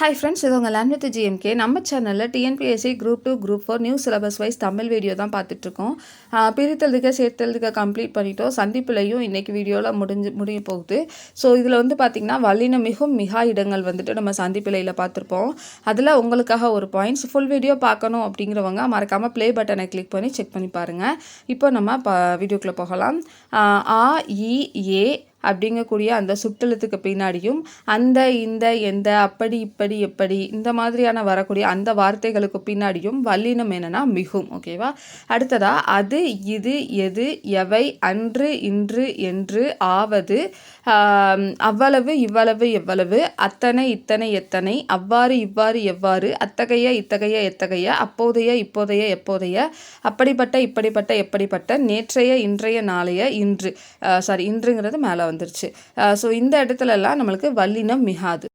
Hi friends இது உங்கள் land with GMK நம்ம சேனலில் TNPSC group two group four new syllabus wise Tamil video தான் பார்த்துட்ருக்கோம். பிரித்தெழுதுக்க சேர்த்தெழுதுக்க கம்ப்ளீட் பண்ணிட்டோம். சந்திப்புலையும் இன்றைக்கி வீடியோவில் முடிஞ்சு முடிய போகுது. ஸோ இதில் வந்து பார்த்திங்கன்னா வல்லின மிகும் மிகா இடங்கள் வந்துட்டு நம்ம சந்திப்பிலையில் பார்த்துருப்போம். அதில் உங்களுக்காக ஒரு பாயிண்ட்ஸ் ஃபுல் வீடியோ பார்க்கணும் அப்படிங்கிறவங்க மறக்காமல் ப்ளே பட்டனை கிளிக் பண்ணி செக் பண்ணி பாருங்கள் இப்போ நம்ம ப வீடியோக்குள்ளே போகலாம். ஆ இ ஏ அப்படிங்கக்கூடிய அந்த சுட்டெழுத்துக்கு பின்னாடியும் அந்த இந்த எந்த அப்படி இப்படி எப்படி இந்த மாதிரியான வரக்கூடிய அந்த வார்த்தைகளுக்கு பின்னாடியும் வல்லினம் என்னென்னா மிகும் ஓகேவா அடுத்ததா அது இது எது எவை அன்று இன்று என்று ஆவது அவ்வளவு இவ்வளவு எவ்வளவு அத்தனை இத்தனை எத்தனை அவ்வாறு இவ்வாறு எவ்வாறு அத்தகைய இத்தகைய எத்தகைய அப்போதைய இப்போதைய எப்போதைய அப்படிப்பட்ட இப்படிப்பட்ட எப்படிப்பட்ட நேற்றைய இன்றைய நாளைய இன்று சாரி இன்றுங்கிறது மேலே வந்துருச்சு. ஸோ இந்த இடத்துலலாம் நம்மளுக்கு வல்லினம் மிகாது.